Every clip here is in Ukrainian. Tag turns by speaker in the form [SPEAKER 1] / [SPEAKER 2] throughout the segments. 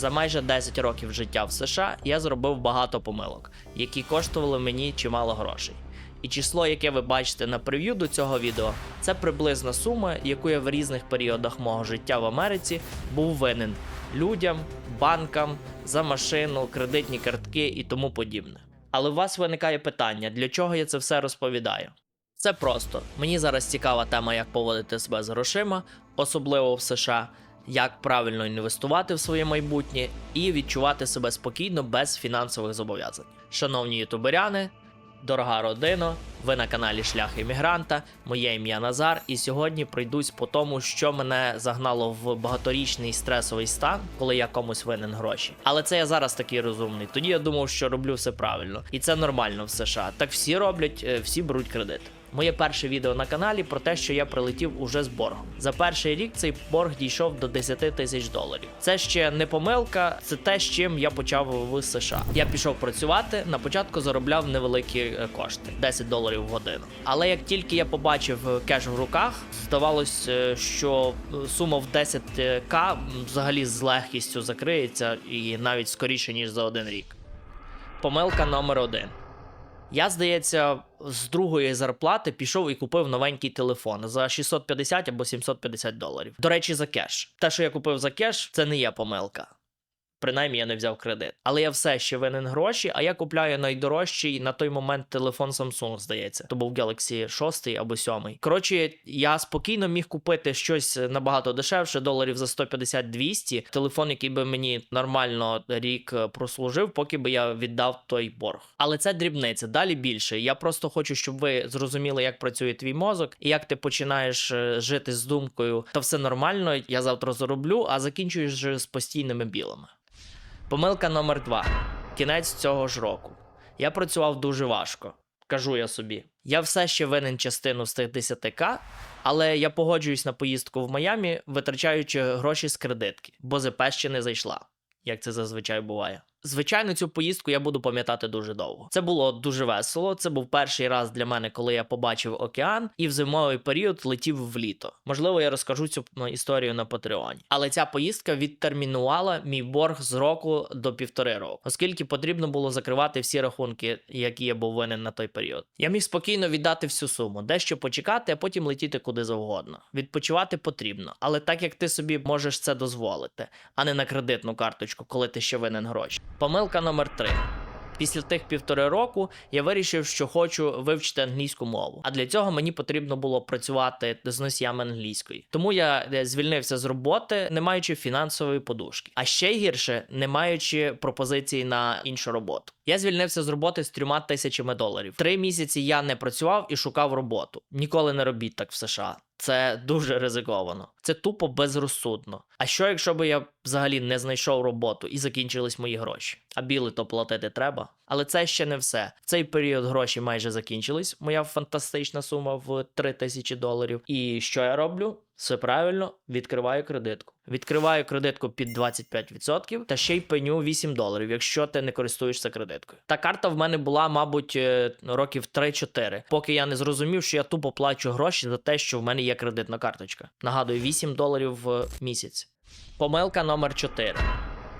[SPEAKER 1] За майже 10 років життя в США я зробив багато помилок, які коштували мені чимало грошей. І число, яке ви бачите на прев'ю до цього відео, це приблизна сума, яку я в різних періодах мого життя в Америці був винен людям, банкам за машину, кредитні картки і тому подібне. Але у вас виникає питання, для чого я це все розповідаю? Це просто. Мені зараз цікава тема, як поводити себе з грошима, особливо в США, як правильно інвестувати в своє майбутнє і відчувати себе спокійно без фінансових зобов'язань. Шановні ютуберяни, дорога родино, ви на каналі Шлях іммігранта. Моє ім'я Назар, і сьогодні пройдусь по тому, що мене загнало в багаторічний стресовий стан, коли я комусь винен гроші. Але це я зараз такий розумний. Тоді я думав, що роблю все правильно, і це нормально в США. Так всі роблять, е, всі беруть кредит. Моє перше відео на каналі про те, що я прилетів уже з боргом. За перший рік цей борг дійшов до 10 тисяч доларів. Це ще не помилка, це те, з чим я почав в США. Я пішов працювати. На початку заробляв невеликі е, кошти 10 доларів в годину. Але як тільки я побачив е, кеш в руках, здавалось, е, що сума в 10к взагалі з легкістю закриється і навіть скоріше ніж за один рік. Помилка номер один. Я, здається, з другої зарплати пішов і купив новенький телефон за 650 або 750 доларів. До речі, за кеш. Те, що я купив за кеш, це не є помилка. Принаймні я не взяв кредит. Але я все ще винен гроші, а я купляю найдорожчий на той момент телефон Samsung, здається. То був Galaxy 6 або 7. Коротше, я спокійно міг купити щось набагато дешевше, доларів за 150-200. Телефон, який би мені нормально рік е, прослужив, поки би я віддав той борг. Але це дрібниця. Далі більше. Я просто хочу, щоб ви зрозуміли, як працює твій мозок, і як ти починаєш е, жити з думкою, та все нормально, я завтра зароблю, а закінчуєш з постійними білими. Помилка номер два. Кінець цього ж року. Я працював дуже важко. Кажу я собі. Я все ще винен частину з тих 10к, але я погоджуюсь на поїздку в Майамі, витрачаючи гроші з кредитки, бо ЗП ще не зайшла, як це зазвичай буває. Звичайно, цю поїздку я буду пам'ятати дуже довго. Це було дуже весело. Це був перший раз для мене, коли я побачив океан і в зимовий період летів в літо. Можливо, я розкажу цю ну, історію на Патреоні. Але ця поїздка відтермінувала мій борг з року до півтори року, оскільки потрібно було закривати всі рахунки, які я був винен на той період. Я міг спокійно віддати всю суму, дещо почекати, а потім летіти куди завгодно. Відпочивати потрібно, але так як ти собі можеш це дозволити, а не на кредитну карточку, коли ти ще винен гроші. Помилка номер 3 Після тих півтори року я вирішив, що хочу вивчити англійську мову. А для цього мені потрібно було працювати з носіями англійської. Тому я е, звільнився з роботи, не маючи фінансової подушки. А ще гірше, не маючи пропозиції на іншу роботу. Я звільнився з роботи з трьома тисячами доларів. Три місяці я не працював і шукав роботу. Ніколи не робіть так в США. Це дуже ризиковано. Це тупо безрозсудно. А що, якщо би я взагалі не знайшов роботу і закінчились мої гроші? А біли то платити треба. Але це ще не все. В цей період гроші майже закінчились. Моя фантастична сума в 3 тисячі доларів. І що я роблю? Все правильно, відкриваю кредитку. Відкриваю кредитку під 25% та ще й пеню 8 доларів, якщо ти не користуєшся кредиткою. Та карта в мене була, мабуть, е, років 3-4, поки я не зрозумів, що я тупо плачу гроші за те, що в мене є кредитна карточка. Нагадую, 8 доларів в місяць. Помилка номер 4.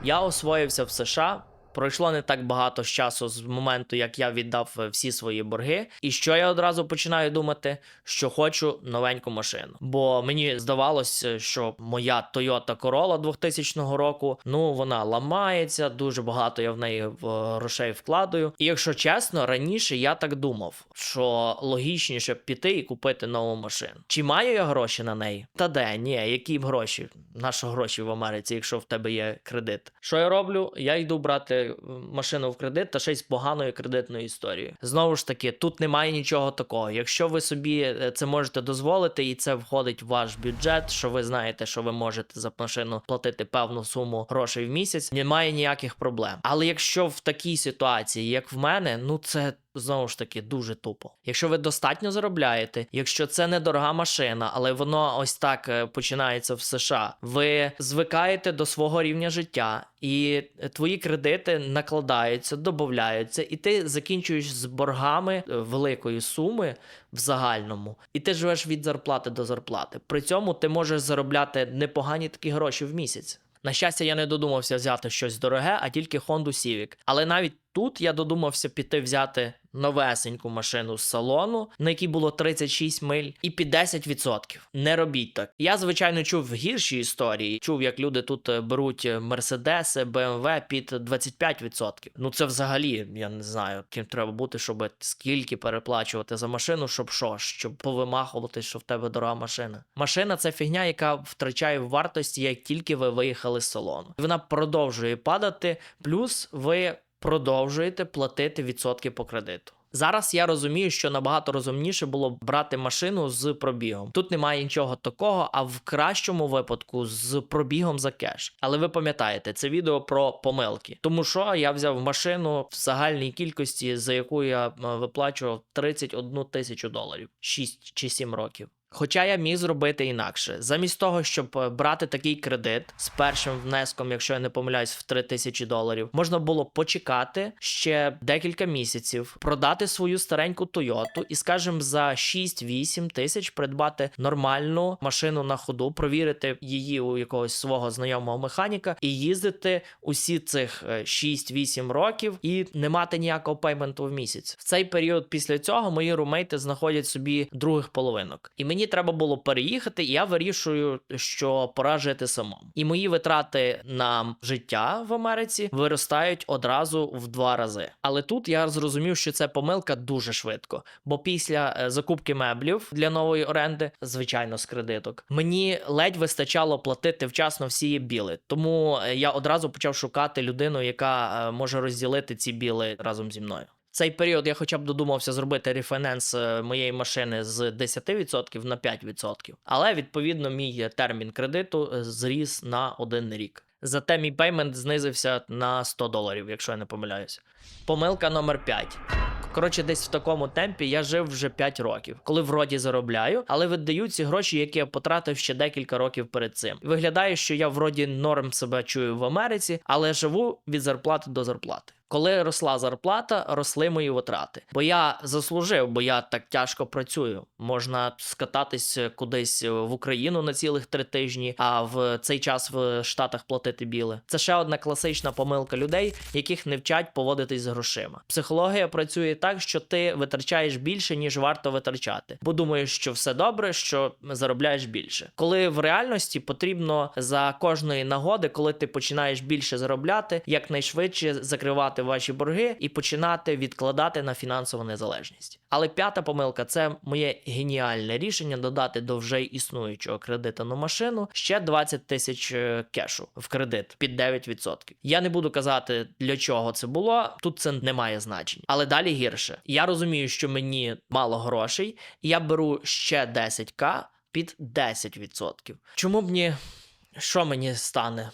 [SPEAKER 1] Я освоївся в США. Пройшло не так багато часу з моменту, як я віддав е, всі свої борги. І що я одразу починаю думати, що хочу новеньку машину. Бо мені здавалося, що моя Toyota Corolla 2000 року, ну вона ламається, дуже багато я в неї грошей вкладаю. І якщо чесно, раніше я так думав, що логічніше піти і купити нову машину. Чи маю я гроші на неї? Та де, ні, які б гроші? Наші гроші в Америці, якщо в тебе є кредит. Що я роблю? Я йду брати машину в кредит та ще й з поганою кредитною історією. Знову ж таки, тут немає нічого такого. Якщо ви собі е, це можете дозволити, і це входить в ваш бюджет, що ви знаєте, що ви можете за машину платити певну суму грошей в місяць, немає ніяких проблем. Але якщо в такій ситуації, як в мене, ну це. Знову ж таки, дуже тупо. Якщо ви достатньо заробляєте, якщо це недорога машина, але воно ось так е, починається в США, ви звикаєте до свого рівня життя, і е, твої кредити накладаються, додаються, і ти закінчуєш з боргами е, великої суми в загальному, і ти живеш від зарплати до зарплати. При цьому ти можеш заробляти непогані такі гроші в місяць. На щастя, я не додумався взяти щось дороге, а тільки Honda Civic. Але навіть тут я додумався піти взяти новесеньку машину з салону, на якій було 36 миль, і під 10%. Не робіть так. Я, звичайно, чув гірші історії. Чув, як люди тут е, беруть Мерседеси, БМВ під 25%. Ну це взагалі, я не знаю, ким треба бути, щоб скільки переплачувати за машину, щоб що, щоб повимахувати, що в тебе дорога машина. Машина це фігня, яка втрачає вартості, як тільки ви виїхали з салону. Вона продовжує падати, плюс ви продовжуєте платити відсотки по кредиту. Зараз я розумію, що набагато розумніше було б брати машину з пробігом. Тут немає нічого такого, а в кращому випадку з пробігом за кеш. Але ви пам'ятаєте, це відео про помилки. Тому що я взяв машину в загальній кількості, за яку я е, виплачував 31 тисячу доларів 6 чи 7 років. Хоча я міг зробити інакше, замість того, щоб е, брати такий кредит з першим внеском, якщо я не помиляюсь, в 3 тисячі доларів, можна було почекати ще декілька місяців, продати свою стареньку Тойоту і, скажімо, за 6-8 тисяч придбати нормальну машину на ходу, провірити її у якогось свого знайомого механіка і їздити усі цих е, 6-8 років і не мати ніякого пейменту в місяць. В цей період після цього мої румейти знаходять собі других половинок. І мені треба було переїхати, і я вирішую, що пора жити самому. І мої витрати на життя в Америці виростають одразу в два рази. Але тут я зрозумів, що це помилка дуже швидко. Бо після е, закупки меблів для нової оренди, звичайно, з кредиток, мені ледь вистачало платити вчасно всі біли. Тому е, я одразу почав шукати людину, яка е, може розділити ці біли разом зі мною. Цей період я хоча б додумався зробити рефінанс е, моєї машини з 10% на 5%. Але відповідно мій термін кредиту е, зріс на один рік. Зате мій пеймент знизився на 100 доларів, якщо я не помиляюся. Помилка номер 5. Коротше, десь в такому темпі я жив вже 5 років, коли вроді заробляю, але видаю ці гроші, які я потратив ще декілька років перед цим. Виглядає, що я вроді норм себе чую в Америці, але живу від зарплати до зарплати. Коли росла зарплата, росли мої витрати. Бо я заслужив, бо я так тяжко працюю. Можна скататись кудись в Україну на цілих три тижні, а в цей час в Штатах платити біле. Це ще одна класична помилка людей, яких не вчать поводитись з грошима. Психологія працює так, що ти витрачаєш більше, ніж варто витрачати, бо думаєш, що все добре, що заробляєш більше. Коли в реальності потрібно за кожної нагоди, коли ти починаєш більше заробляти, якнайшвидше закривати ваші борги і починати відкладати на фінансову незалежність. Але п'ята помилка це моє геніальне рішення додати до вже існуючого кредиту на машину ще 20 тисяч е, кешу в кредит під 9%. Я не буду казати для чого це було. Тут це не має значення. Але далі гірше. Я розумію, що мені мало грошей, і я беру ще 10к під 10%. Чому б ні? Що мені стане?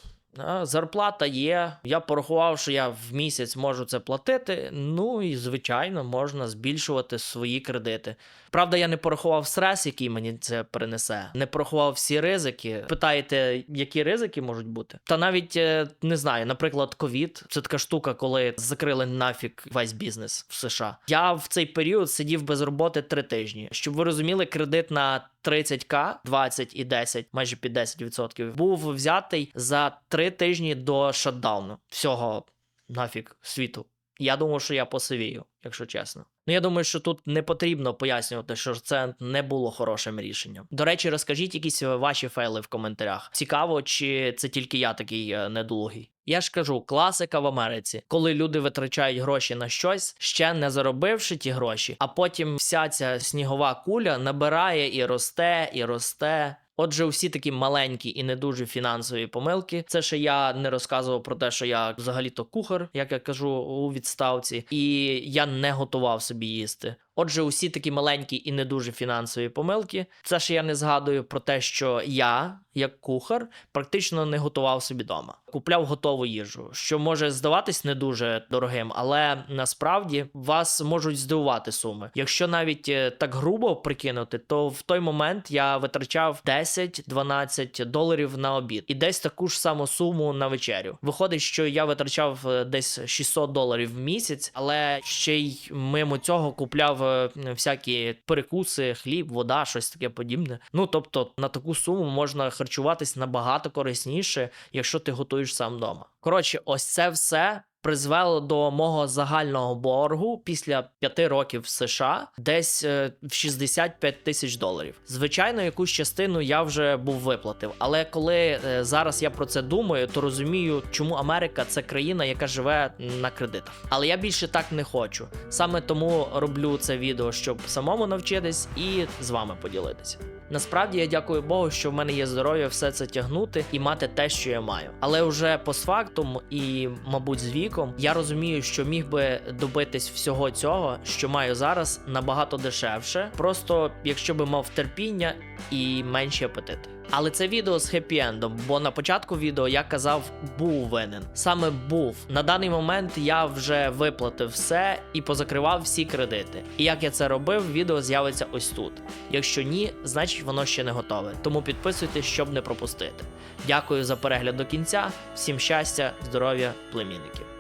[SPEAKER 1] Зарплата є. Я порахував, що я в місяць можу це платити. Ну і звичайно, можна збільшувати свої кредити. Правда, я не порахував стрес, який мені це принесе. Не порахував всі ризики. Питаєте, які ризики можуть бути? Та навіть е, не знаю, наприклад, ковід це така штука, коли закрили нафіг весь бізнес в США. Я в цей період сидів без роботи три тижні. Щоб ви розуміли, кредит на 30к, 20 і 10, майже під 10%, був взятий за три тижні до шатдауну всього нафіг світу. Я думав, що я посивію, якщо чесно. Ну я думаю, що тут не потрібно пояснювати, що це не було хорошим рішенням. До речі, розкажіть якісь ваші фейли в коментарях. Цікаво, чи це тільки я такий е, недолугий. Я ж кажу, класика в Америці, коли люди витрачають гроші на щось, ще не заробивши ті гроші, а потім вся ця снігова куля набирає і росте, і росте. Отже, усі такі маленькі і не дуже фінансові помилки. Це ще я не розказував про те, що я взагалі-то кухар, як я кажу у відставці, і я не готував собі їсти. Отже, усі такі маленькі і не дуже фінансові помилки. Це ще я не згадую про те, що я, як кухар, практично не готував собі вдома. Купляв готову їжу, що може здаватись не дуже дорогим, але насправді вас можуть здивувати суми. Якщо навіть е, так грубо прикинути, то в той момент я витрачав 10-12 доларів на обід і десь таку ж саму суму на вечерю. Виходить, що я витрачав е, десь 600 доларів в місяць, але ще й мимо цього купляв е, всякі перекуси, хліб, вода, щось таке подібне. Ну тобто на таку суму можна харчуватись набагато корисніше, якщо ти готуєш сам вдома. Коротше, ось це все. Призвело до мого загального боргу після п'яти років в США десь е, в 65 тисяч доларів. Звичайно, якусь частину я вже був виплатив. Але коли е, зараз я про це думаю, то розумію, чому Америка це країна, яка живе на кредитах. Але я більше так не хочу. Саме тому роблю це відео, щоб самому навчитись і з вами поділитися. Насправді я дякую Богу, що в мене є здоров'я все це тягнути і мати те, що я маю. Але вже постфактум і, мабуть, з віком я розумію, що міг би добитись всього цього, що маю зараз, набагато дешевше. Просто якщо би мав терпіння і менші апетити. Але це відео з хеппі-ендом, бо на початку відео я казав, був винен. Саме був. На даний момент я вже виплатив все і позакривав всі кредити. І як я це робив, відео з'явиться ось тут. Якщо ні, значить воно ще не готове. Тому підписуйтесь, щоб не пропустити. Дякую за перегляд до кінця. Всім щастя, здоров'я, племінників.